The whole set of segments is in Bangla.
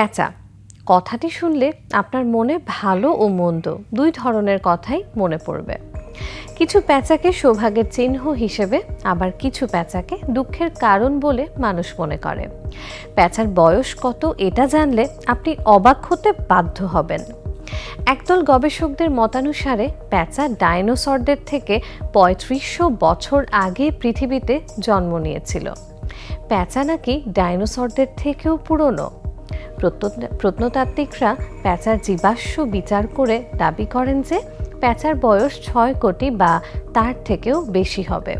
প্যাঁচা। কথাটি শুনলে আপনার মনে ভালো ও মন্দ দুই ধরনের কথাই মনে পড়বে। কিছু প্যাঁচাকে সৌভাগ্যের চিহ্ন হিসেবে আবার কিছু প্যাঁচাকে দুঃখের কারণ বলে মানুষ মনে করে। প্যাঁচার বয়স কত এটা জানলে আপনি অবাক হতে বাধ্য হবেন। একদল গবেষকদের মতানুসারে প্যাঁচা ডাইনোসরদের থেকে পঁয়ত্রিশশো বছর আগে পৃথিবীতে জন্ম নিয়েছিল। প্যাঁচা নাকি ডাইনোসরদের থেকেও পুরনো? প্রত্নতাত্ত্বিকরা প্যাঁচার জীবাশ্ম বিচার করে দাবি করেন যে প্যাঁচার বয়স ছয় কোটি বা তার থেকেও বেশি হবে।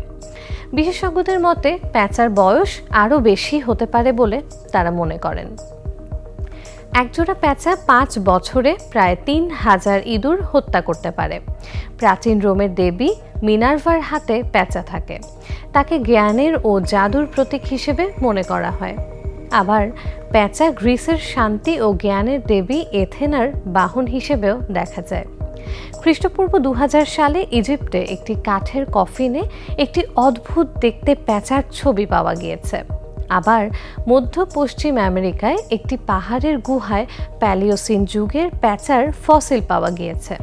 বিশেষজ্ঞদের মতে প্যাঁচার বয়স আরও বেশি হতে পারে বলে তারা মনে করেন। একজোড়া প্যাঁচা পাঁচ বছরে প্রায় তিন হাজার ইঁদুর হত্যা করতে পারে। প্রাচীন রোমের দেবী মিনার্ভার হাতে প্যাঁচা থাকে। তাকে জ্ঞানের ও জাদুর প্রতীক হিসেবে মনে করা হয়। আবার প্যাঁচা গ্রিসের শান্তি ও জ্ঞানের দেবী এথেনার বাহন হিসেবেও দেখা যায়। খ্রিস্টপূর্ব দু হাজার সালে ইজিপ্টে একটি কাঠের কফিনে একটি অদ্ভুত দেখতে প্যাঁচার ছবি পাওয়া গিয়েছে। আবার মধ্য পশ্চিম আমেরিকায় একটি পাহাড়ের গুহায় প্যালিওসিন যুগের প্যাঁচার ফসিল পাওয়া গিয়েছে।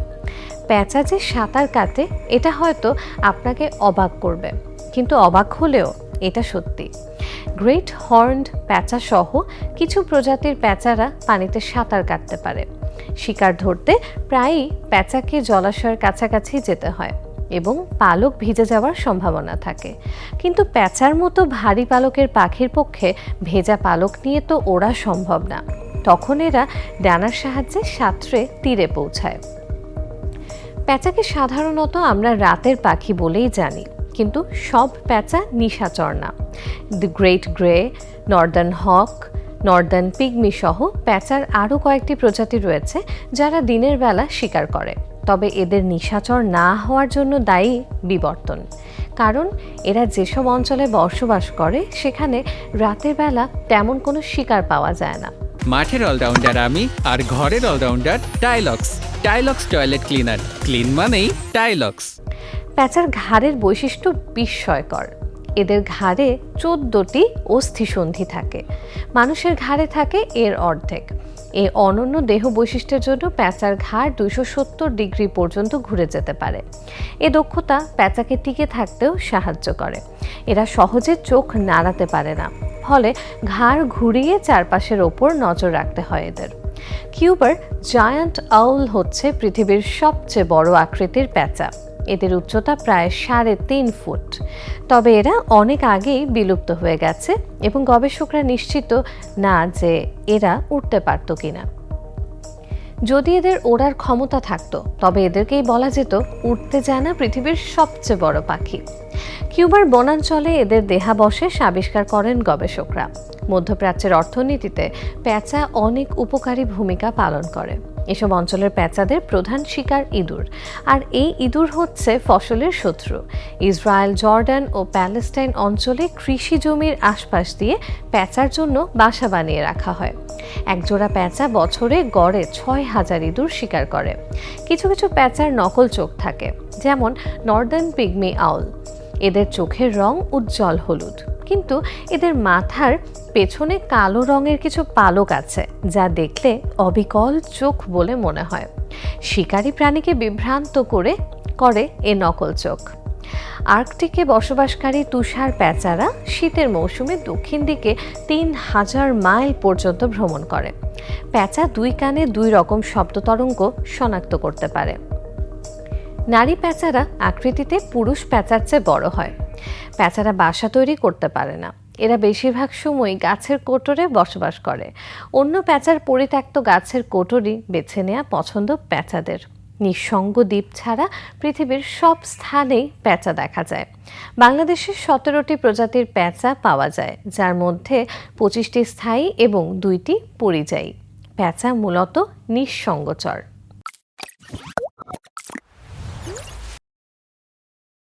প্যাঁচা যে সাঁতার কাটে, এটা হয়তো আপনাকে অবাক করবে। কিন্তু অবাক হলেও এটা সত্যি। গ্রেট হর্নড প্যাঁচা সহ কিছু প্রজাতির প্যাঁচারা পানিতে সাঁতার কাটতে পারে। শিকার ধরতে প্রায়ই প্যাঁচাকে জলাশয়ের কাছাকাছি যেতে হয় এবং পালক ভিজে যাওয়ার সম্ভাবনা থাকে। কিন্তু প্যাঁচার মতো ভারী পালকের পাখির পক্ষে ভেজা পালক নিয়ে তো ওড়া সম্ভব না। তখন এরা ডানার সাহায্যে সাঁতরে তীরে পৌঁছায়। প্যাঁচাকে সাধারণত আমরা রাতের পাখি বলেই জানি। কিন্তু সব প্যাঁচা নিশাচর না the great grey northern hawk northern pygmy সহ প্যাঁচার আরও কয়েকটি প্রজাতি রয়েছে যারা দিনের বেলা শিকার করে। তবে এদের নিশাচর না হওয়ার জন্য দায়ী বিবর্তন। কারণ এরা যেসব অঞ্চলে বসবাস করে, সেখানে রাতের বেলা তেমন কোনো শিকার পাওয়া যায় না। মাঠের অলরাউন্ডার আমি আর ঘরের allrounder Tylox. Tylox toilet cleaner. Clean মানেই টাইলক্স। প্যাঁচার ঘাড়ের বৈশিষ্ট্য বিস্ময়কর। এদের ঘাড়ে চোদ্দটি অস্থিসন্ধি থাকে। মানুষের ঘাড়ে থাকে এর অর্ধেক। এ অনন্য দেহ বৈশিষ্ট্যের জন্য প্যাঁচার ঘাড় দুইশো সত্তর ডিগ্রি পর্যন্ত ঘুরে যেতে পারে। এ দক্ষতা প্যাঁচাকে টিকে থাকতেও সাহায্য করে। এরা সহজে চোখ নাড়াতে পারে না। ফলে ঘাড় ঘুরিয়ে চারপাশের ওপর নজর রাখতে হয় এদের। কিউবার জায়ান্ট আউল হচ্ছে পৃথিবীর সবচেয়ে বড় আকৃতির প্যাঁচা। এদের উচ্চতা প্রায় সাড়ে তিন ফুট। তবে এরা অনেক আগেই বিলুপ্ত হয়ে গেছে এবং গবেষকরা নিশ্চিত না যে এরা উঠতে পারত কিনা। যদি এদের ওড়ার ক্ষমতা থাকতো, তবে এদেরকেই বলা যেত উঠতে জানা পৃথিবীর সবচেয়ে বড় পাখি। কিউবার বনাঞ্চলে এদের দেহাবশেষ আবিষ্কার করেন গবেষকরা। মধ্যপ্রাচ্যের অর্থনীতিতে প্যাঁচা অনেক উপকারী ভূমিকা পালন করে। এসব অঞ্চলের প্যাঁচাদের প্রধান শিকার ইঁদুর। আর এই ইঁদুর হচ্ছে ফসলের শত্রু। ইসরায়েল, জর্ডান ও প্যালেস্টাইন অঞ্চলে কৃষি জমির আশপাশ দিয়ে প্যাঁচার জন্য বাসা বানিয়ে রাখা হয়। একজোড়া প্যাঁচা বছরে গড়ে ছয় হাজার ইঁদুর শিকার করে। কিছু কিছু প্যাঁচার নকল চোখ থাকে, যেমন নর্দার্ন পিগমি আউল। এদের চোখের রং উজ্জ্বল হলুদ। কিন্তু এদের মাথার পেছনে কালো রঙের কিছু পালক আছে, যা দেখলে অবিকল চোখ বলে মনে হয়। শিকারী প্রাণীকে বিভ্রান্ত করে করে এ নকল চোখ। আর্কটিকে বসবাসকারী তুষার প্যাঁচারা শীতের মৌসুমে দক্ষিণ দিকে তিন হাজার মাইল পর্যন্ত ভ্রমণ করে। প্যাঁচা দুই কানে দুই রকম শব্দ তরঙ্গ শনাক্ত করতে পারে। নারী প্যাঁচারা আকৃতিতে পুরুষ প্যাঁচার চেয়ে বড় হয়। প্যাঁচারা বাসা তৈরি করতে পারে না। এরা বেশিরভাগ সময় গাছের কোটরে বসবাস করে। অন্য প্যাঁচার পরিত্যক্ত গাছের কোটরি বেছে নেওয়া পছন্দ প্যাঁচাদের নিঃসঙ্গ দ্বীপ ছাড়া পৃথিবীর সব স্থানেই প্যাঁচা দেখা যায়। বাংলাদেশের সতেরোটি প্রজাতির প্যাঁচা পাওয়া যায়, যার মধ্যে পঁচিশটি স্থায়ী এবং দুইটি পরিযায়ী। প্যাঁচা মূলত নিঃসঙ্গচর।